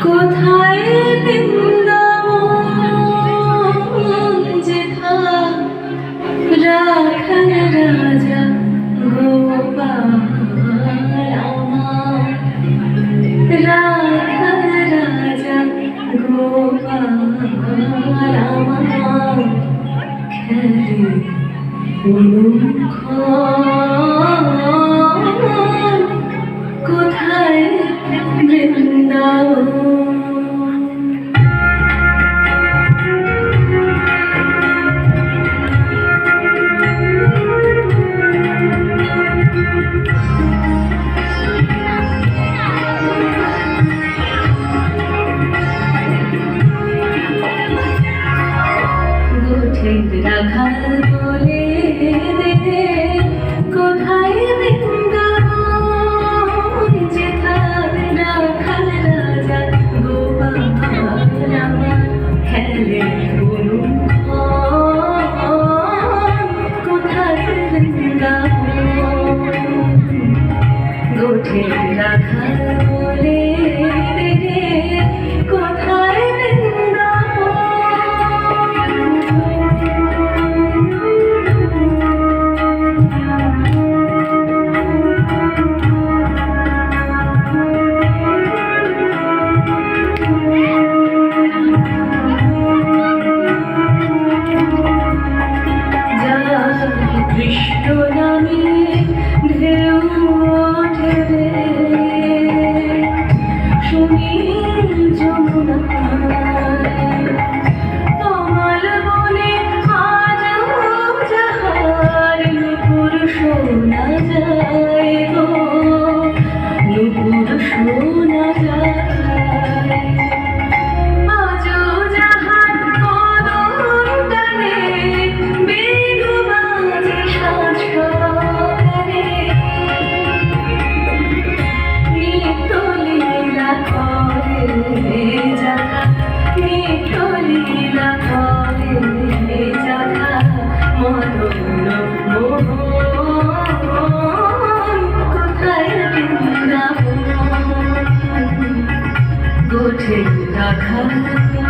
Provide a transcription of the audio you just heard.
কোথায় রাখাল রাজা গোপাল রাখাল রাজা গোপাল খেলে 你就能。Take the dark color of